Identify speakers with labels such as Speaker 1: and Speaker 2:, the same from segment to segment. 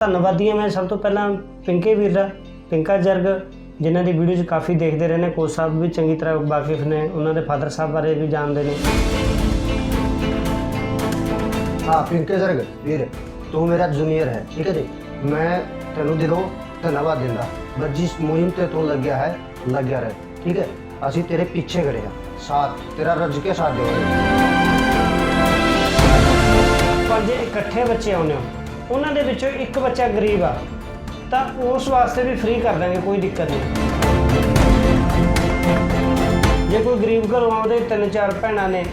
Speaker 1: ਧੰਨਵਾਦੀ ਹਾਂ ਮੈਂ ਸਭ ਤੋਂ ਪਹਿਲਾਂ ਪਿੰਕੇ ਵੀਰ ਦਾ ਪਿੰਕਾ ਜਰਗ ਜਿਨ੍ਹਾਂ ਦੀ ਵੀਡੀਓਜ਼ ਕਾਫੀ ਦੇਖਦੇ ਰਹੇ ਨੇ ਕੋਚ ਸਾਹਿਬ ਵੀ ਚੰਗੀ ਤਰ੍ਹਾਂ ਵਾਕਿਫ ਨੇ ਉਹਨਾਂ ਦੇ ਫਾਦਰ ਸਾਹਿਬ ਬਾਰੇ ਵੀ ਜਾਣਦੇ ਨੇ।
Speaker 2: ਹਾਂ ਪਿੰਕੇ ਸਰਗ ਵੀਰ ਤੂੰ ਮੇਰਾ ਜੂਨੀਅਰ ਹੈ ਠੀਕ ਹੈ ਜੀ? ਮੈਂ ਤੈਨੂੰ ਦਿਲੋਂ ਧੰਨਵਾਦ ਦਿੰਦਾ। ਬਸ ਜਿਸ ਮੁਹਿੰਮ ਤੇ ਤੂੰ ਲੱਗਿਆ ਹੈ ਲੱਗਿਆ ਰਹਿ ਠੀਕ ਹੈ? ਅਸੀਂ ਤੇਰੇ ਪਿੱਛੇ ਖੜੇ ਹਾਂ। ਸਾਥ ਤੇਰਾ ਰੱਜ ਕੇ ਸਾਥ ਦੇਵਾਂਗੇ
Speaker 1: ਪਰ ਜੇ ਇਕੱਠੇ ਬੱਚੇ ਆਉਂਦੇ ਹੋ ਉਹਨਾਂ ਦੇ ਵਿੱਚੋਂ ਇੱਕ ਬੱਚਾ ਗਰੀਬ ਆ, ਤਾਂ ਉਸ ਵਾਸਤੇ ਵੀ ਫ੍ਰੀ ਕਰ ਦਾਂਗੇ, ਕੋਈ ਦਿੱਕਤ ਨਹੀਂ। ਜੇ ਕੋਈ ਗਰੀਬ ਘਰੋਂ ਆਉਂਦੇ, ਤਿੰਨ ਚਾਰ ਭੈਣਾਂ ਨੇ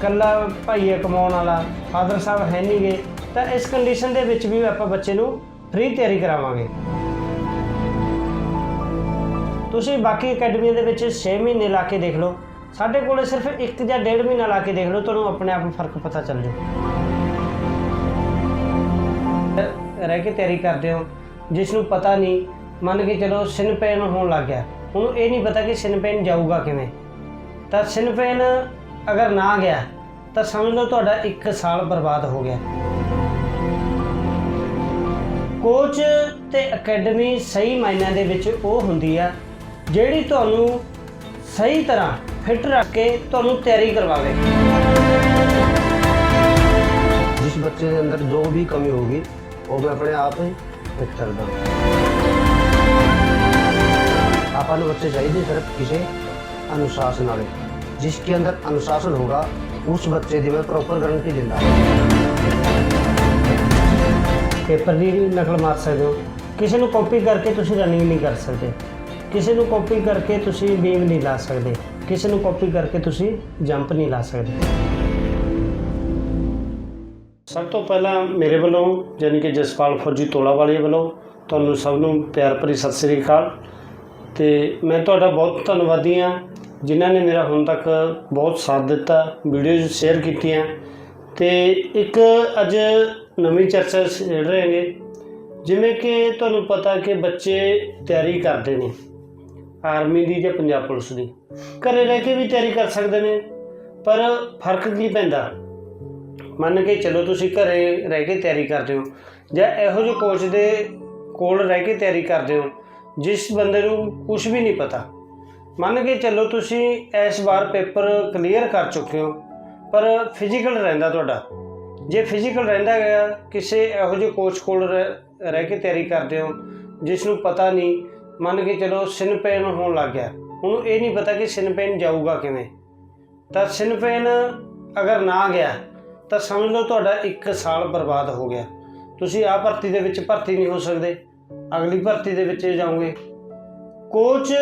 Speaker 1: ਕੱਲਾ ਭਾਈ ਹੈ ਕਮਾਉਣ ਵਾਲਾ, ਫਾਦਰ ਸਾਹਿਬ ਹੈ ਨਹੀਂਗੇ ਤਾਂ ਇਸ ਕੰਡੀਸ਼ਨ ਦੇ ਵਿੱਚ ਵੀ ਆਪਾਂ ਬੱਚੇ ਨੂੰ ਫ੍ਰੀ ਤਿਆਰੀ ਕਰਾਵਾਂਗੇ। ਤੁਸੀਂ ਬਾਕੀ ਅਕੈਡਮੀ ਦੇ ਵਿੱਚ 6 ਮਹੀਨੇ ਲਾ ਕੇ ਦੇਖ ਲਓ। ਸਾਡੇ ਕੋਲੇ ਸਿਰਫ 1 ਜਾਂ 1.5 ਮਹੀਨਾ ਲਾ ਕੇ ਦੇਖ ਲਓ, ਤੁਹਾਨੂੰ ਆਪਣੇ ਆਪ ਨੂੰ ਫ਼ਰਕ ਪਤਾ ਚੱਲ ਜਾਊ। ਰਹਿ ਕੇ ਤਿਆਰੀ ਕਰਦੇ ਹੋ ਜਿਸ ਨੂੰ ਪਤਾ ਨਹੀਂ, ਮੰਨ ਕੇ ਚਲੋ ਸਿਨ ਪੈਨ ਹੋਣ ਲੱਗ ਗਿਆ, ਉਹਨੂੰ ਇਹ ਨਹੀਂ ਪਤਾ ਕਿ ਸਿਨ ਪੈਨ ਜਾਊਗਾ ਕਿਵੇਂ। ਤਾਂ ਸਿਨ ਪੈਨ ਅਗਰ ਨਾ ਗਿਆ, ਤਾਂ ਸਮਝ ਲਓ ਤੁਹਾਡਾ 1 ਸਾਲ ਬਰਬਾਦ ਹੋ ਗਿਆ। ਕੋਚ ਤੇ ਅਕੈਡਮੀ ਸਹੀ ਮਾਇਨਿਆਂ ਦੇ ਵਿੱਚ ਉਹ ਹੁੰਦੀ ਆ, ਜਿਹੜੀ ਤੁਹਾਨੂੰ ਸਹੀ ਤਰ੍ਹਾਂ ਫਿੱਟ ਰੱਖ ਕੇ ਤੁਹਾਨੂੰ ਤਿਆਰੀ ਕਰਵਾਵੇ।
Speaker 2: ਜਿਸ ਬੱਚੇ ਦੇ ਅੰਦਰ ਜੋ ਵੀ ਕਮੀ ਹੋगी ਉਹ ਮੈਂ ਆਪਣੇ ਆਪ ਹੀ ਫਿੱਟ ਕਰ ਆਪਾਂ ਨੂੰ ਬੱਚੇ ਚਾਹੀਦੇ ਸਿਰਫ ਕਿਸੇ ਅਨੁਸ਼ਾਸਨ ਵਾਲੇ। ਜਿਸ ਕੇ ਅੰਦਰ ਅਨੁਸ਼ਾਸਨ ਹੋਗਾ ਉਸ ਬੱਚੇ ਦੀ ਮੈਂ ਪ੍ਰੋਪਰ ਗਾਰੰਟੀ ਦਿੰਦਾ।
Speaker 1: ਪੇਪਰ ਦੀ ਵੀ ਨਕਲ ਮਾਰ ਸਕਦੇ ਹੋ। ਕਿਸੇ ਨੂੰ ਕਾਪੀ ਕਰਕੇ ਤੁਸੀਂ ਰਨਿੰਗ ਨਹੀਂ ਕਰ ਸਕਦੇ। ਕਿਸੇ ਨੂੰ ਕਾਪੀ ਕਰਕੇ ਤੁਸੀਂ ਬੀਮ ਨਹੀਂ ਲਾ ਸਕਦੇ। ਕਿਸੇ ਨੂੰ ਕਾਪੀ ਕਰਕੇ ਤੁਸੀਂ ਜੰਪ ਨਹੀਂ ਲਾ ਸਕਦੇ। ਸਭ ਤੋਂ ਪਹਿਲਾਂ ਮੇਰੇ ਵੱਲੋਂ ਯਾਨੀ ਕਿ ਜਸਪਾਲ ਫੌਜੀ ਤੋਲਾ ਵਾਲੇ ਵੱਲੋਂ ਤੁਹਾਨੂੰ ਸਭ ਨੂੰ ਪਿਆਰ ਭਰੀ ਸਤਿ ਸ੍ਰੀ ਅਕਾਲ। ਤੇ ਮੈਂ ਤੁਹਾਡਾ ਬਹੁਤ ਧੰਨਵਾਦੀ ਹਾਂ ਜਿਨ੍ਹਾਂ ਨੇ ਮੇਰਾ ਹੁਣ ਤੱਕ ਬਹੁਤ ਸਾਥ ਦਿੱਤਾ, ਵੀਡੀਓਜ਼ ਸ਼ੇਅਰ ਕੀਤੀਆਂ। ਤੇ ਇੱਕ ਅੱਜ ਨਵੀਂ ਚਰਚਾ ਛੇੜ ਰਹੇ ਹਾਂਗੇ ਜਿਵੇਂ ਕਿ ਤੁਹਾਨੂੰ ਪਤਾ ਕਿ ਬੱਚੇ ਤਿਆਰੀ ਕਰਦੇ ਨੇ, ਆਰਮੀ ਦੀ ਜਾਂ ਪੰਜਾਬ ਪੁਲਿਸ ਦੀ। ਘਰੇ ਰਹਿ ਕੇ ਵੀ ਤਿਆਰੀ ਕਰ ਸਕਦੇ ਨੇ, ਪਰ ਫ਼ਰਕ ਕੀ ਪੈਂਦਾ? ਮੰਨ ਕੇ ਚਲੋ ਤੁਸੀਂ ਘਰੇ ਰਹਿ ਕੇ ਤਿਆਰੀ ਕਰਦੇ ਹੋ ਜਾਂ ਇਹੋ ਜਿਹੇ ਕੋਚ ਦੇ ਕੋਲ ਰਹਿ ਕੇ ਤਿਆਰੀ ਕਰਦੇ ਹੋ, ਜਿਸ ਬੰਦੇ ਨੂੰ ਕੁਝ ਵੀ ਨਹੀਂ ਪਤਾ। ਮੰਨ ਕੇ ਚੱਲੋ ਤੁਸੀਂ ਇਸ ਵਾਰ ਪੇਪਰ ਕਲੀਅਰ ਕਰ ਚੁੱਕੇ ਹੋ, ਪਰ ਫਿਜ਼ੀਕਲ ਰਹਿੰਦਾ ਤੁਹਾਡਾ। ਜੇ ਫਿਜ਼ੀਕਲ ਰਹਿੰਦਾ ਗਿਆ ਕਿਸੇ ਇਹੋ ਜਿਹੇ ਕੋਚ ਕੋਲ ਰਹਿ ਰਹਿ ਕੇ ਤਿਆਰੀ ਕਰਦੇ ਹੋ, ਜਿਸ ਨੂੰ ਪਤਾ ਨਹੀਂ, ਮੰਨ ਕੇ ਚਲੋ ਸਿਨ ਪੈਨ ਹੋਣ ਲੱਗ ਗਿਆ। ਉਹਨੂੰ ਇਹ ਨਹੀਂ ਪਤਾ ਕਿ ਸਿਨ ਪੈਨ ਜਾਊਗਾ ਕਿਵੇਂ। ਤਾਂ ਸਿਨ ਪੈਨ ਅਗਰ ਨਾ ਗਿਆ ਤਾਂ ਸਮਝ ਲਓ ਤੁਹਾਡਾ 1 ਸਾਲ ਬਰਬਾਦ ਹੋ ਗਿਆ। ਤੁਸੀਂ ਆ ਭਰਤੀ ਦੇ ਵਿੱਚ ਭਰਤੀ ਨਹੀਂ ਹੋ ਸਕਦੇ। ਅਗਲੀ ਭਰਤੀ ਦੇ ਵਿੱਚ ਜਾਓਗੇ। ਕੋਚ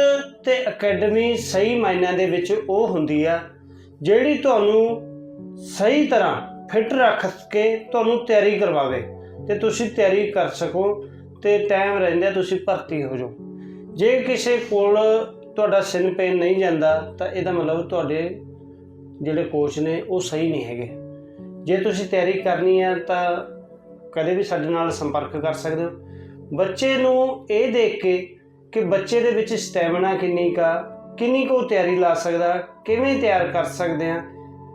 Speaker 1: ਤੇ ਅਕੈਡਮੀ ਸਹੀ ਮਾਇਨਿਆਂ ਦੇ ਵਿੱਚ ਉਹ ਹੁੰਦੀ ਆ, ਜਿਹੜੀ ਤੁਹਾਨੂੰ ਸਹੀ ਤਰ੍ਹਾਂ ਫਿੱਟ ਰੱਖ ਕੇ ਤੁਹਾਨੂੰ ਤਿਆਰੀ ਕਰਵਾਵੇ ਤੇ ਤੁਸੀਂ ਤਿਆਰੀ ਕਰ ਸਕੋ ਤੇ ਟਾਈਮ ਰਹਿੰਦਿਆਂ ਤੁਸੀਂ ਭਰਤੀ ਹੋ ਜਾਓ। ਜੇ ਕਿਸੇ ਕੋਲ ਤੁਹਾਡਾ ਸਿਨ ਪੇਨ ਨਹੀਂ ਜਾਂਦਾ ਤਾਂ ਇਹਦਾ ਮਤਲਬ ਤੁਹਾਡੇ ਜਿਹੜੇ ਕੋਚ ਨੇ ਉਹ ਸਹੀ ਨਹੀਂ ਹੈਗੇ। ਜੇ ਤੁਸੀਂ ਤਿਆਰੀ ਕਰਨੀ ਹੈ ਤਾਂ ਕਦੇ ਵੀ ਸਾਡੇ ਨਾਲ ਸੰਪਰਕ ਕਰ ਸਕਦੇ ਹੋ। ਬੱਚੇ ਨੂੰ ਇਹ ਦੇਖ ਕੇ ਕਿ ਬੱਚੇ ਦੇ ਵਿੱਚ ਸਟੈਮਿਨਾ ਕਿੰਨੀ ਕਾ ਕਿੰਨੀ ਕੋ ਤਿਆਰੀ ਲਾ ਸਕਦਾ, ਕਿਵੇਂ ਤਿਆਰ ਕਰ ਸਕਦੇ ਆ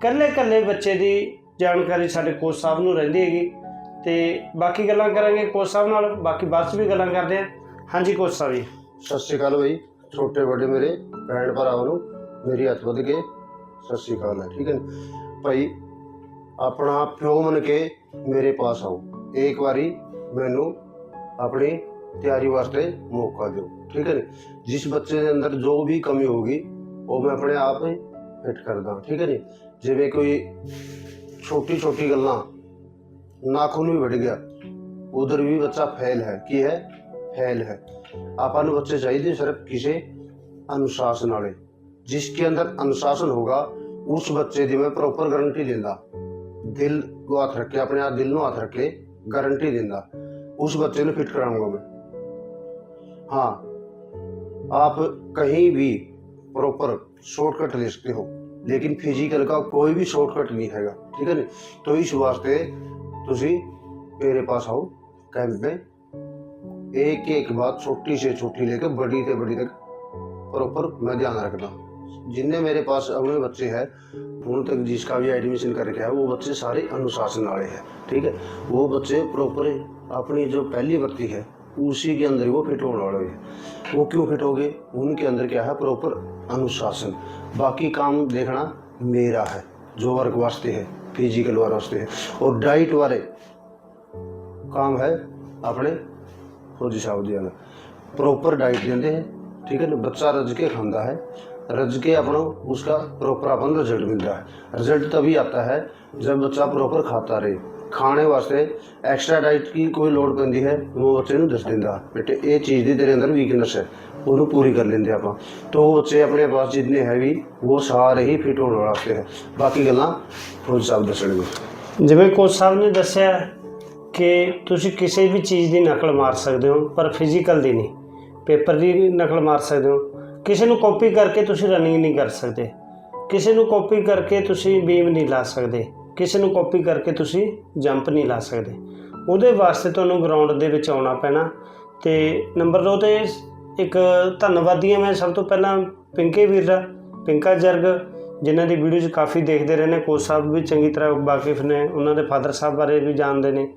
Speaker 1: ਕੱਲੇ ਕੱਲੇ ਬੱਚੇ ਦੀ ਜਾਣਕਾਰੀ ਸਾਡੇ ਕੋਚ ਸਾਹਿਬ ਨੂੰ ਰਹਿੰਦੀ ਹੈਗੀ। ਤੇ ਬਾਕੀ ਗੱਲਾਂ ਕਰਾਂਗੇ ਕੋਚ ਸਾਹਿਬ ਨਾਲ, ਬਾਕੀ ਬਾਅਦ ਵੀ ਗੱਲਾਂ ਕਰਦੇ ਆ। ਹਾਂਜੀ ਕੋਚ ਸਾਹਿਬ ਜੀ।
Speaker 2: ਸਤਿ ਸ਼੍ਰੀ ਅਕਾਲ ਬਈ, ਛੋਟੇ ਵੱਡੇ ਮੇਰੇ, ਭੈਣ ਭਰਾਵਾਂ ਨੂੰ ਮੇਰੀ ਹੱਥ ਵੱਧ ਕੇ ਸਤਿ ਸ਼੍ਰੀ ਅਕਾਲ ਹੈ, ਠੀਕ ਹੈ ਨਾ? ਭਾਈ ਆਪਣਾ ਪਿਓ ਮੰਨ ਕੇ ਮੇਰੇ ਪਾਸ ਆਓ। ਇੱਕ ਵਾਰੀ ਮੈਨੂੰ ਆਪਣੀ ਤਿਆਰੀ ਵਾਸਤੇ ਮੌਕਾ ਦਿਓ, ਠੀਕ ਹੈ ਨਾ? ਜਿਸ ਬੱਚੇ ਦੇ ਅੰਦਰ ਜੋ ਵੀ ਕਮੀ ਹੋਗੀ ਉਹ ਮੈਂ ਆਪਣੇ ਆਪ ਹੀ ਫਿੱਟ ਕਰਦਾ ਠੀਕ ਹੈ ਜੀ ਜਿਵੇਂ ਕੋਈ ਛੋਟੀ ਛੋਟੀ ਗੱਲਾਂ, ਨਾਖੂਨ ਵੀ ਵੱਢ ਗਿਆ, ਉਧਰ ਵੀ ਬੱਚਾ ਫੈਲ ਹੈ। ਕੀ ਹੈ? ਫੈਲ ਹੈ। ਆਪਾਂ ਨੂੰ ਬੱਚੇ ਚਾਹੀਦੇ ਸਿਰਫ ਕਿਸੇ ਅਨੁਸ਼ਾਸਨ ਵਾਲੇ। ਜਿਸ ਕੇ ਅੰਦਰ ਅਨੁਸ਼ਾਸਨ ਹੋਗਾ ਉਸ ਬੱਚੇ ਦੀ ਮੈਂ ਪ੍ਰੋਪਰ ਗਾਰੰਟੀ ਲੈਂਦਾ ਦਿਲ ਨੂੰ ਹੱਥ ਰੱਖ ਕੇ ਆਪਣੇ ਆਪ ਦਿਲ ਨੂੰ ਹੱਥ ਰੱਖ ਕੇ ਗਾਰੰਟੀ ਦਿੰਦਾ उस बच्चे ने फिट कराऊंगा मैं हाँ आप कहीं भी प्रॉपर शॉर्टकट ले सकते हो लेकिन फिजिकल का कोई भी शॉर्टकट नहीं हैगा ठीक है ना तो इस वास्ते ਤੁਸੀਂ मेरे पास आओ कैंप में एक एक बात छोटी से छोटी लेकर बड़ी से बड़ी तक प्रॉपर मैं ध्यान रखता जितने मेरे पास अपने बच्चे हैं उन तक जिसका भी एडमिशन करके है वो बच्चे सारे अनुशासन वाले हैं ठीक है वो बच्चे प्रॉपर अपनी जो पहली भर्ती है उसी के अंदर वो फिट होने वाले हैं वो क्यों फिट हो गए उनके अंदर क्या है प्रॉपर अनुशासन बाकी काम देखना मेरा है जो वर्क वास्ते है फिजिकल वर्क वास्ते है और डाइट वाले काम है अपने फौजी साहब जी ने ਪ੍ਰੋਪਰ ਡਾਈਟ ਦਿੰਦੇ ਹੈ ਠੀਕ ਹੈ ਨਾ ਬੱਚਾ ਰੱਜ ਕੇ ਖਾਂਦਾ ਹੈ ਰੱਜ के अपना उसका प्रॉपर अपन रिजल्ट मिलता है रिजल्ट तभी आता है जब बच्चा प्रॉपर खाता रहे ਖਾਣੇ ਵਾਸਤੇ ਐਕਸਟਰਾ ਡਾਈਟ ਕੀ ਕੋਈ ਲੋੜ ਪੈਂਦੀ ਹੈ ਉਹ ਬੱਚੇ ਨੂੰ ਦੱਸ ਦਿੰਦਾ ਬੇਟੇ ਇਹ ਚੀਜ਼ ਦੀ ਤੇਰੇ ਅੰਦਰ ਵੀਕਨੈਸ ਹੈ ਉਹਨੂੰ ਪੂਰੀ ਕਰ ਲੈਂਦੇ ਆਪਾਂ ਤਾਂ ਉਹ ਬੱਚੇ ਆਪਣੇ ਪਾਸ ਜਿੰਨੇ ਹੈ ਵੀ ਉਹ ਸਾਰੇ ਹੀ ਫਿਟ ਹੋਣ ਵਾਸਤੇ ਹੈ ਬਾਕੀ ਗੱਲਾਂ ਫੌਜ ਸਾਹਿਬ ਦੱਸਣਗੇ
Speaker 1: ਜਿਵੇਂ ਕੋਚ ਸਾਹਿਬ ਨੇ ਦੱਸਿਆ ਕਿ ਤੁਸੀਂ ਕਿਸੇ ਵੀ ਚੀਜ਼ ਦੀ ਨਕਲ ਮਾਰ ਸਕਦੇ ਹੋ ਪਰ ਫਿਜ਼ੀਕਲ ਦੀ ਨਹੀਂ ਪੇਪਰ ਦੀ ਨਕਲ ਮਾਰ ਸਕਦੇ ਹੋ ਕਿਸੇ ਨੂੰ ਕਾਪੀ ਕਰਕੇ ਤੁਸੀਂ ਰਨਿੰਗ ਨਹੀਂ ਕਰ ਸਕਦੇ। ਕਿਸੇ ਨੂੰ ਕਾਪੀ ਕਰਕੇ ਤੁਸੀਂ ਬੀਮ ਨਹੀਂ ਲਾ ਸਕਦੇ। ਕਿਸੇ ਨੂੰ ਕਾਪੀ ਕਰਕੇ ਤੁਸੀਂ ਜੰਪ ਨਹੀਂ ਲਾ ਸਕਦੇ। ਉਹਦੇ ਵਾਸਤੇ ਤੁਹਾਨੂੰ ਗਰਾਊਂਡ ਦੇ ਵਿੱਚ ਆਉਣਾ ਪੈਣਾ। ਤੇ ਨੰਬਰ 2 ਤੇ ਇੱਕ ਧੰਨਵਾਦੀ ਹਾਂ ਮੈਂ ਸਭ ਤੋਂ ਪਹਿਲਾਂ ਪਿੰਕੇ ਵੀਰ ਦਾ, ਪਿੰਕਾ ਜਰਗ, ਜਿਨ੍ਹਾਂ ਦੀ ਵੀਡੀਓਜ਼ ਕਾਫੀ ਦੇਖਦੇ ਰਹੇ ਨੇ। ਕੋਚ ਸਾਹਿਬ ਵੀ ਚੰਗੀ ਤਰ੍ਹਾਂ ਵਾਕਿਫ ਨੇ, ਉਹਨਾਂ ਦੇ ਫਾਦਰ ਸਾਹਿਬ ਬਾਰੇ ਵੀ ਜਾਣਦੇ ਨੇ।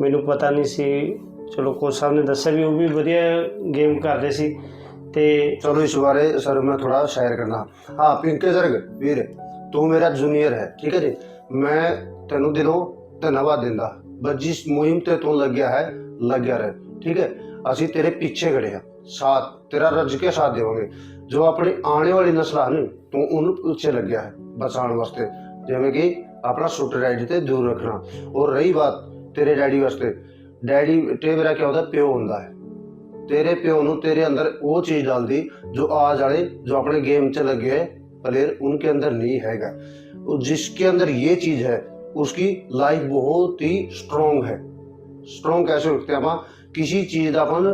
Speaker 1: ਮੈਨੂੰ ਪਤਾ ਨਹੀਂ ਸੀ। ਚਲੋ ਕੋਚ ਸਾਹਿਬ ਨੇ ਦੱਸਿਆ ਵੀ ਉਹ ਵੀ ਵਧੀਆ ਗੇਮ ਕਰਦੇ ਸੀ। ਤੇ
Speaker 2: चलो इस बारे सर मैं थोड़ा शेयर करना हाँ पिंके जर्ग वीर तू मेरा जूनियर है ठीक है जी मैं तेनों दिलों धन्यवाद दिंदा बस जिस मुहिम ते तू लग गया है लग गया रहे ठीक है ਅਸੀਂ ਤੇਰੇ ਪਿੱਛੇ ਖੜੇ ਆ ਸਾਥ ਤੇਰਾ ਰੱਜ ਕੇ ਸਾਥ ਦੇਵਾਂਗੇ ਜੋ ਆਪਣੀ ਆਉਣ ਵਾਲੀ ਨਸਲਾਂ ਨੇ ਤੂੰ ਉਹਨੂੰ ਪਿੱਛੇ ਲੱਗਿਆ ਹੈ ਬਚਾਉਣ ਵਾਸਤੇ ਜਿਵੇਂ ਕਿ ਆਪਣਾ ਸੁੱਟ ਡੈਡੀ ਤੇ ਦੂਰ ਰੱਖਣਾ ਔਰ ਰਹੀ ਬਾਤ ਤੇਰੇ ਡੈਡੀ ਵਾਸਤੇ ਡੈਡੀ ਤੇ ਮੇਰਾ ਕਿਹਾ ਹੁੰਦਾ ਪਿਓ ਹੁੰਦਾ ਹੈ ਤੇਰੇ ਪਿਓ ਨੂੰ ਤੇਰੇ ਅੰਦਰ ਉਹ ਚੀਜ਼ ਡਾਲਦੀ ਜੋ आज वाले जो अपने गेम से लगे हैं प्लेयर उनके अंदर नहीं हैगा और जिसके अंदर ये चीज है उसकी लाइफ बहुत ही स्ट्रोंग है स्ट्रोंग कैसे रखते हैं आप किसी चीज ਦਾ ਆਪਾਂ ਨੂੰ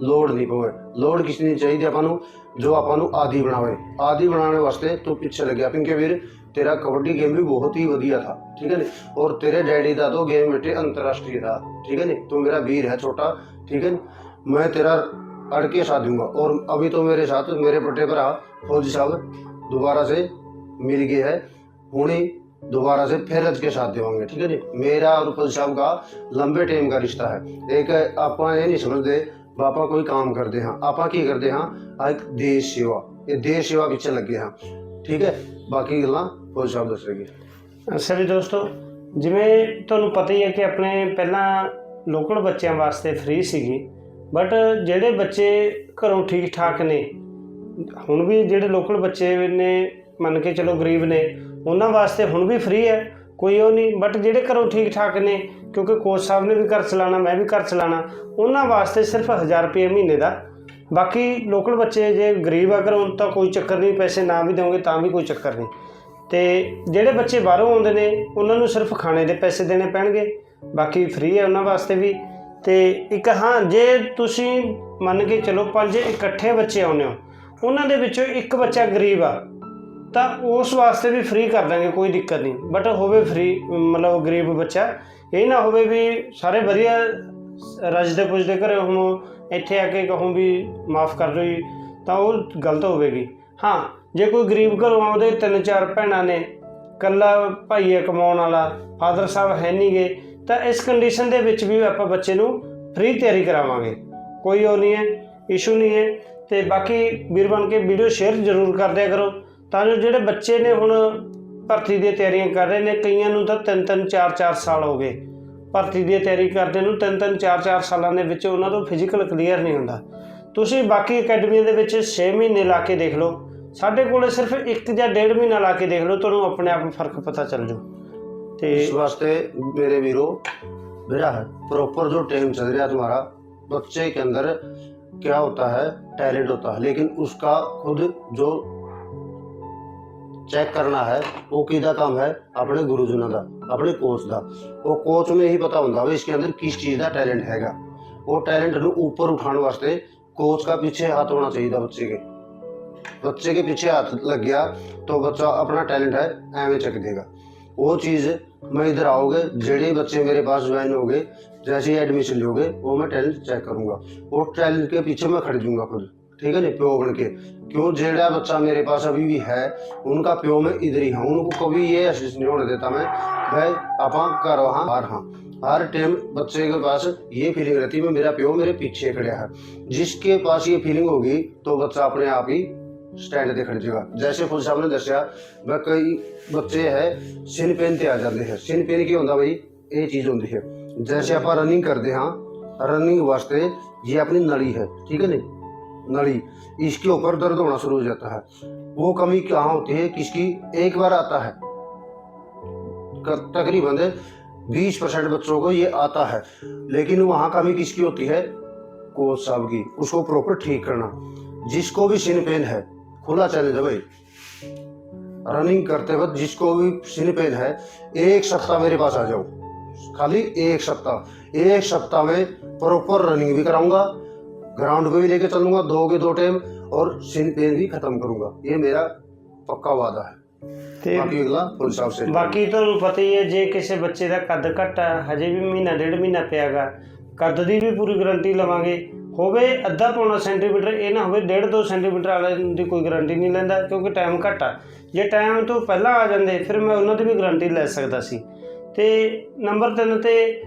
Speaker 2: ਲੋੜ ਨਹੀਂ ਪਵੇ ਲੋੜ ਕਿਸੇ ਨਹੀਂ ਚਾਹੀਦੀ ਆਪਾਂ ਨੂੰ ਜੋ ਆਪਾਂ ਨੂੰ ਆਦੀ ਬਣਾਵੇ ਆਦੀ ਬਣਾਉਣ ਵਾਸਤੇ ਤੂੰ ਪਿੱਛੇ ਲੱਗਿਆ ਪਿੰਕੇ ਵੀਰ ਤੇਰਾ ਕਬੱਡੀ ਗੇਮ ਵੀ ਬਹੁਤ ਹੀ ਵਧੀਆ था ठीक है नहीं और तेरे डैडी का तो गेम बेटे अंतर्राष्ट्रीय था ठीक है नहीं तू मेरा वीर है छोटा ठीक है नहीं मैं तेरा अड़ के साथ दूंगा और अभी तो मेरे साथ मेरे बड़े भरा फौजी साहब दोबारा से मिल गए है हुणी दोबारा से फिर रज के साथ देवांगे ठीक है जी मेरा और फौजी साहब का लंबे टाइम का रिश्ता है एक ਆਪਾਂ ਇਹ ਨਹੀਂ ਸਮਝਦੇ ਵੀ ਆਪਾਂ ਕੋਈ ਕੰਮ ਕਰਦੇ ਹਾਂ ਆਪਾਂ ਕੀ ਕਰਦੇ ਹਾਂ ਆ ਇੱਕ ਦੇਸ਼ ਸੇਵਾ ਇਹ ਦੇਸ਼ ਸੇਵਾ ਪਿੱਛੇ ਲੱਗੇ ਹਾਂ ਠੀਕ ਹੈ ਉਹ ਗੱਲਾਂ ਸਾਹਿਬ ਦੱਸਣਗੇ
Speaker 1: ਅੱਛਾ ਜੀ ਦੋਸਤੋ, ਜਿਵੇਂ ਤੁਹਾਨੂੰ ਪਤਾ ਹੀ ਹੈ ਕਿ ਆਪਣੇ ਪਹਿਲਾਂ ਲੋਕਲ ਬੱਚਿਆਂ ਵਾਸਤੇ ਫ੍ਰੀ ਸੀਗੀ ਬਟ ਜਿਹੜੇ ਬੱਚੇ ਘਰੋਂ ਠੀਕ ਠਾਕ ਨੇ, ਹੁਣ ਵੀ ਜਿਹੜੇ ਲੋਕਲ ਬੱਚੇ ਨੇ, ਮੰਨ ਕੇ ਚਲੋ ਗਰੀਬ ਨੇ, ਉਹਨਾਂ ਵਾਸਤੇ ਹੁਣ ਵੀ ਫ੍ਰੀ ਹੈ, ਕੋਈ ਉਹ ਨਹੀਂ ਬਟ ਜਿਹੜੇ ਘਰੋਂ ਠੀਕ ਠਾਕ ਨੇ, ਕਿਉਂਕਿ ਕੋਚ ਸਾਹਿਬ ਨੇ ਵੀ ਘਰ ਚਲਾਉਣਾ, ਮੈਂ ਵੀ ਘਰ ਚਲਾਉਣਾ, ਉਹਨਾਂ ਵਾਸਤੇ ਸਿਰਫ 1000 ਰੁਪਏ ਮਹੀਨੇ ਦਾ। ਬਾਕੀ ਲੋਕਲ ਬੱਚੇ ਜੇ ਗਰੀਬ ਅਗਰ ਹੁਣ ਤਾਂ ਕੋਈ ਚੱਕਰ ਨਹੀਂ, ਪੈਸੇ ਨਾ ਵੀ ਦੇਵੋਗੇ ਤਾਂ ਵੀ ਕੋਈ ਚੱਕਰ ਨਹੀਂ। ਤੇ ਜਿਹੜੇ ਬੱਚੇ ਬਾਹਰੋਂ ਆਉਂਦੇ ਨੇ, ਉਹਨਾਂ ਨੂੰ ਸਿਰਫ ਖਾਣੇ ਦੇ ਪੈਸੇ ਦੇਣੇ ਪੈਣਗੇ, ਬਾਕੀ ਫ੍ਰੀ ਹੈ ਉਹਨਾਂ ਵਾਸਤੇ ਵੀ। ਤੇ ਇੱਕ ਹਾਂ, ਜੇ ਤੁਸੀਂ ਮੰਨ ਕੇ ਚਲੋ ਪੰਜ ਇਕੱਠੇ ਬੱਚੇ ਆਉਂਦੇ ਹੋ, ਉਹਨਾਂ ਦੇ ਵਿੱਚੋਂ ਇੱਕ ਬੱਚਾ ਗਰੀਬ ਆ, ਤਾਂ ਉਸ ਵਾਸਤੇ ਵੀ ਫ੍ਰੀ ਕਰ ਦਾਂਗੇ, ਕੋਈ ਦਿੱਕਤ ਨਹੀਂ। ਬਟ ਹੋਵੇ ਫ੍ਰੀ ਮਤਲਬ ਗਰੀਬ ਬੱਚਾ, ਇਹ ਨਾ ਹੋਵੇ ਵੀ ਸਾਰੇ ਵਧੀਆ ਰਜਦੇ ਪੁੱਜਦੇ ਘਰੇ ਹੁਣ ਇੱਥੇ ਆ ਕੇ ਕਹੂੰ ਵੀ ਮਾਫ ਕਰ ਦਿਓ ਜੀ, ਤਾਂ ਉਹ ਗਲਤ ਹੋਵੇਗੀ। ਹਾਂ, ਜੇ ਕੋਈ ਗਰੀਬ ਘਰੋਂ ਆਉਂਦੇ, ਤਿੰਨ ਚਾਰ ਭੈਣਾਂ ਨੇ ਕੱਲਾ ਭਾਈ ਹੈ ਕਮਾਉਣ ਵਾਲਾ, ਫਾਦਰ ਸਾਹਿਬ ਹੈ ਨਹੀਂਗੇ ਤਾਂ ਇਸ ਕੰਡੀਸ਼ਨ ਦੇ ਵਿੱਚ ਵੀ ਆਪਾਂ ਬੱਚੇ ਨੂੰ ਫ੍ਰੀ ਤਿਆਰੀ ਕਰਾਵਾਂਗੇ। ਕੋਈ ਉਹ ਨਹੀਂ ਹੈ ਇਸ਼ੂ ਨਹੀਂ ਹੈ, ਤੇ ਬਾਕੀ ਵੀਰ ਬਣ ਕੇ ਵੀਡੀਓ ਸ਼ੇਅਰ ਜ਼ਰੂਰ ਕਰਦਿਆ ਕਰੋ, ਤਾਂ ਜੋ ਜਿਹੜੇ ਬੱਚੇ ਨੇ ਹੁਣ ਭਰਤੀ ਦੀਆਂ ਤਿਆਰੀਆਂ ਕਰ ਰਹੇ ਨੇ, ਕਈਆਂ ਨੂੰ ਤਾਂ ਤਿੰਨ ਤਿੰਨ, ਚਾਰ ਚਾਰ ਸਾਲ ਹੋ ਗਏ। ਭਰਤੀ ਦੀ ਤਿਆਰੀ ਕਰਦੇ ਨੂੰ ਤਿੰਨ ਤਿੰਨ, ਚਾਰ ਚਾਰ ਸਾਲਾਂ ਦੇ ਵਿੱਚ ਉਹਨਾਂ ਤੋਂ ਫਿਜ਼ੀਕਲ ਕਲੀਅਰ ਨਹੀਂ ਹੁੰਦਾ। ਤੁਸੀਂ ਬਾਕੀ ਅਕੈਡਮੀਆਂ ਦੇ ਵਿੱਚ 6 ਮਹੀਨੇ ਲਾ ਕੇ ਦੇਖ ਲਓ। ਸਾਡੇ ਕੋਲੇ ਸਿਰਫ 1 ਜਾਂ 1.5 ਮਹੀਨਾ ਲਾ ਕੇ ਦੇਖ ਲਓ ਤੁਹਾਨੂੰ ਆਪਣੇ ਆਪ ਫਰਕ ਪਤਾ ਚੱਲ ਜੂ ਤੇ
Speaker 2: इस वास्ते मेरे वीरों मेरा है प्रॉपर जो टाइम चल रहा है तुम्हारा बच्चे के अंदर क्या होता है टैलेंट होता है लेकिन उसका खुद जो चेक करना है वो किदा काम है अपने गुरुजनों का अपने कोच का वो कोच में ही पता होता है इसके अंदर किस चीज़ का टैलेंट हैगा वो टैलेंट ਨੂੰ ऊपर उठाने वास्ते कोच का पीछे हाथ होना चाहिए बच्चे के बच्चे के पीछे हाथ लग गया तो बच्चा अपना टैलेंट है एवं चक देगा। वो चीज़ मैं इधर आओगे, जेडे बच्चे मेरे पास ज्वाइन हो गए जैसे ही एडमिशन लोगे, वो मैं टैलेंट चेक करूँगा। वो टैलेंट के पीछे मैं खरीदूँगा खुद, ठीक है ना, प्यो बन के। क्यों? जेड़ा बच्चा मेरे पास अभी भी है, उनका प्यो मैं इधर ही हूँ, उनको कभी ये एहसास नहीं होने देता मैं। भाई, आप कर वहाँ बाहर हाँ। हर टाइम बच्चे के पास ये फीलिंग रहती है, मेरा प्यो मेरे पीछे खड़ा है। जिसके पास ये फीलिंग होगी तो बच्चा अपने आप ही स्टैंड ते खड़ जाएगा जैसे फुल साहब ने दसिया मैं कई बच्चे है, सिन पेन ते आ जाते हैं। सिन पेन की होता भाई ये चीज़ होती है। जैसे आप रनिंग करते हाँ रनिंग वास्ते ये अपनी नली है, ठीक है नहीं? नली, इसके ऊपर दर्द होना शुरू हो जाता है। वो कमी कहाँ होती है? किसकी? एक बार आता है। तकरीबन बीस परसेंट बच्चों को ये आता है। लेकिन वहाँ कमी किसकी होती है? कोच साहब की। उसको प्रॉपर ठीक करना। जिसको भी सिन पेन है खुला चैलेंज है भाई रनिंग करते वक्त जिसको भी सिन पेन है एक सप्ताह मेरे पास आ जाओ खाली एक सप्ताह एक सप्ताह में प्रॉपर रनिंग भी कराऊंगा ग्राउंड पे भी लेके चलूंगा दो के दो टाइम और सिन पेन भी खत्म करूंगा ये मेरा पक्का वादा है
Speaker 1: ਤੇ
Speaker 2: बाकी अगला फुल साहब से
Speaker 1: ਬਾਕੀ ਤੁਹਾਨੂੰ ਪਤਾ ਹੀ ਹੈ ਜੇ ਕਿਸੇ ਬੱਚੇ ਦਾ ਕੱਦ ਘੱਟ ਆ ਹਜੇ ਵੀ ਮਹੀਨਾ ਡੇਢ ਮਹੀਨਾ ਪਿਆਗਾ ਕੱਦ ਦੀ ਵੀ ਪੂਰੀ ਗਾਰੰਟੀ ਲਵਾਂਗੇ ਹੋਵੇ ਅੱਧਾ ਪੌਣਾ ਸੈਂਟੀਮੀਟਰ, ਇਹ ਨਾ ਹੋਵੇ ਡੇਢ ਦੋ ਸੈਂਟੀਮੀਟਰ ਵਾਲੇ ਦੀ ਕੋਈ ਗਾਰੰਟੀ ਨਹੀਂ ਲੈਂਦਾ ਕਿਉਂਕਿ ਟਾਈਮ ਘੱਟ ਆ। ਜੇ ਟਾਈਮ ਤੋਂ ਪਹਿਲਾਂ ਆ ਜਾਂਦੇ, ਫਿਰ ਮੈਂ ਉਹਨਾਂ ਦੀ ਵੀ ਗਾਰੰਟੀ ਲੈ ਸਕਦਾ ਸੀ। ਤੇ ਨੰਬਰ 3 ਤੇ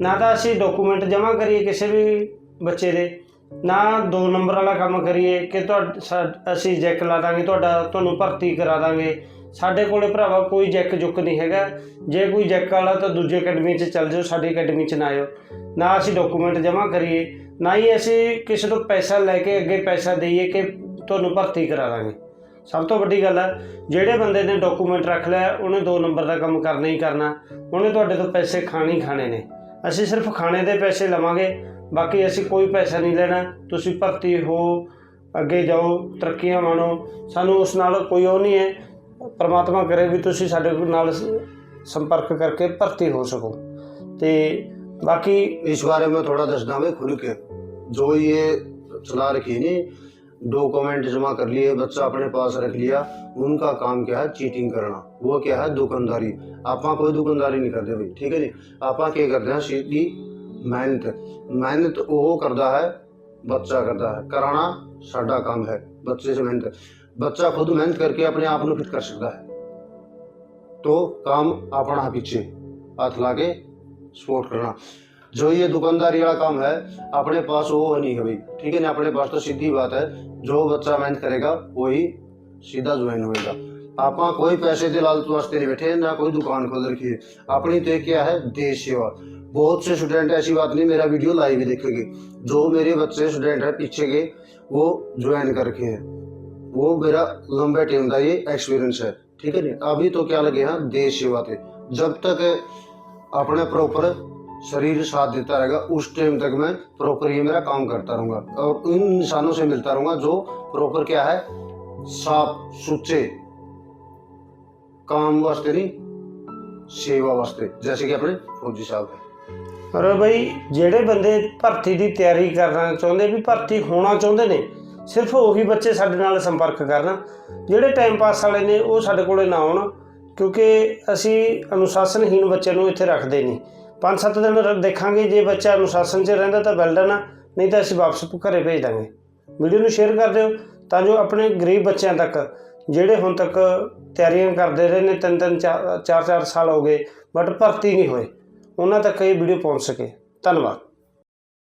Speaker 1: ਨਾ ਤਾਂ ਅਸੀਂ ਡਾਕੂਮੈਂਟ ਜਮ੍ਹਾਂ ਕਰੀਏ ਕਿਸੇ ਵੀ ਬੱਚੇ ਦੇ, ਨਾ ਦੋ ਨੰਬਰ ਵਾਲਾ ਕੰਮ ਕਰੀਏ ਕਿ ਤੁਹਾ- ਸਾ- ਅਸੀਂ ਜੈਕ ਲਾ ਦਾਂਗੇ, ਤੁਹਾਡਾ ਤੁਹਾਨੂੰ ਭਰਤੀ ਕਰਾ ਦਾਂਗੇ। ਸਾਡੇ ਕੋਲੇ ਭਰਾਵਾ ਕੋਈ ਜੈਕ ਜੁੱਕ ਨਹੀਂ ਹੈਗਾ। ਜੇ ਕੋਈ ਜੈਕ ਵਾਲਾ ਤਾਂ ਦੂਜੇ ਅਕੈਡਮੀ 'ਚ ਚੱਲ ਜਾਓ, ਸਾਡੀ ਅਕੈਡਮੀ 'ਚ ਨਾ ਆਇਓ। ਨਾ ਅਸੀਂ ਡਾਕੂਮੈਂਟ ਜਮ੍ਹਾਂ ਕਰੀਏ। ਨਾ ਹੀ ਅਸੀਂ ਕਿਸੇ ਤੋਂ ਪੈਸਾ ਲੈ ਕੇ ਅੱਗੇ ਪੈਸਾ ਦਈਏ ਕਿ ਤੁਹਾਨੂੰ ਭਰਤੀ ਕਰਾ ਦਾਂਗੇ। ਸਭ ਤੋਂ ਵੱਡੀ ਗੱਲ ਹੈ, ਜਿਹੜੇ ਬੰਦੇ ਨੇ ਡਾਕੂਮੈਂਟ ਰੱਖ ਲਿਆ, ਉਹਨੇ ਦੋ ਨੰਬਰ ਦਾ ਕੰਮ ਕਰਨਾ ਹੀ ਕਰਨਾ। ਉਹਨੇ ਤੁਹਾਡੇ ਤੋਂ ਪੈਸੇ ਖਾਣੇ ਹੀ ਖਾਣੇ ਨੇ। ਅਸੀਂ ਸਿਰਫ ਖਾਣੇ ਦੇ ਪੈਸੇ ਲਵਾਂਗੇ, ਬਾਕੀ ਅਸੀਂ ਕੋਈ ਪੈਸਾ ਨਹੀਂ ਲੈਣਾ। ਤੁਸੀਂ ਭਰਤੀ ਹੋ, ਅੱਗੇ ਜਾਓ, ਤਰੱਕੀਆਂ ਮਾਣੋ। ਸਾਨੂੰ ਉਸ ਨਾਲ ਕੋਈ ਉਹ ਨਹੀਂ ਹੈ। ਪਰਮਾਤਮਾ ਕਰੇ ਵੀ ਤੁਸੀਂ ਸਾਡੇ ਨਾਲ ਸੰਪਰਕ ਕਰਕੇ ਭਰਤੀ ਹੋ ਸਕੋ। ਤੇ ਬਾਕੀ
Speaker 2: इस बारे में थोड़ा दसदा मैं खुल के जो ये चला रखी नहीं डॉक्यूमेंट जमा कर लिए बच्चा अपने पास रख लिया उनका काम क्या है चीटिंग करना वो क्या है दुकानदारी आप कोई दुकानदारी नहीं करते भाई ठीक है नहीं आप क्या करते हैं सीधी मेहनत मेहनत वो करता है बच्चा करता है कराना साडा काम है बच्चे से मेहनत बच्चा खुद मेहनत करके अपने आप को फिट कर सकता है तो काम अपना पीछे हाथ लाके सपोर्ट करना। जो ये दुकानदारी वाला काम है, अपने पास वो नहीं है ठीक है ना, अपने पास तो सीधी बात है। जो बच्चा मेहनत करेगा, वही सीधा ज्वाइन होएगा। आप कोई पैसे के लालच वास्ते नहीं बैठे, ना कोई दुकान खोल रखी है। अपनी तो क्या है, देश सेवा। बहुत से स्टूडेंट ऐसी बात नहीं, मेरा वीडियो लाइव ही देखेंगे। जो मेरे बच्चे स्टूडेंट है, पीछे के, वो ज्वाइन कर रखे हैं। वो मेरा लंबे टाइम का ये एक्सपीरियंस है। ठीक है नहीं अभी तो क्या लगे हैं, देश सेवा थे। जब तक अपने प्रॉपर शरीर साथ देता रहेगा उस टाइम तक मैं प्रॉपर ये मेरा काम करता रहूंगा और इन इंसानों से मिलता रहूंगा जो प्रॉपर क्या है साफ सुच्चे काम वास्ते नहीं सेवा वास्ते जैसे कि अपने फौजी साहब है
Speaker 1: ਪਰ ਬਈ ਜਿਹੜੇ ਬੰਦੇ ਭਰਤੀ ਦੀ ਤਿਆਰੀ ਕਰਨਾ ਚਾਹੁੰਦੇ ਵੀ ਭਰਤੀ ਹੋਣਾ ਚਾਹੁੰਦੇ ਨੇ ਸਿਰਫ ਉਹੀ ਬੱਚੇ ਸਾਡੇ ਨਾਲ ਸੰਪਰਕ ਕਰਨ ਜਿਹੜੇ ਟਾਈਮ ਪਾਸ ਵਾਲੇ ਨੇ ਉਹ ਸਾਡੇ ਕੋਲੇ ਨਾ ਆਉਣ ਕਿਉਂਕਿ ਅਸੀਂ ਅਨੁਸ਼ਾਸਨਹੀਣ ਬੱਚਿਆਂ ਨੂੰ ਇੱਥੇ ਰੱਖਦੇ ਨਹੀਂ। ਪੰਜ ਸੱਤ ਦਿਨ ਦੇਖਾਂਗੇ, ਜੇ ਬੱਚਾ ਅਨੁਸ਼ਾਸਨ 'ਚ ਰਹਿੰਦਾ ਤਾਂ ਵੈਲ ਆ ਨਹੀਂ ਤਾਂ ਅਸੀਂ ਵਾਪਸ ਘਰੇ ਭੇਜ ਦਾਂਗੇ। ਵੀਡੀਓ ਨੂੰ ਸ਼ੇਅਰ ਕਰ ਦਿਓ ਤਾਂ ਜੋ ਆਪਣੇ ਗਰੀਬ ਬੱਚਿਆਂ ਤੱਕ, ਜਿਹੜੇ ਹੁਣ ਤੱਕ ਤਿਆਰੀਆਂ ਕਰਦੇ ਰਹੇ ਨੇ, ਤਿੰਨ ਤਿੰਨ, ਚਾਰ ਚਾਰ ਚਾਰ ਸਾਲ ਹੋ ਗਏ, ਬਟ ਭਰਤੀ ਨਹੀਂ ਹੋਏ, ਉਹਨਾਂ ਤੱਕ ਇਹ ਵੀਡੀਓ ਪਹੁੰਚ ਸਕੇ। ਧੰਨਵਾਦ।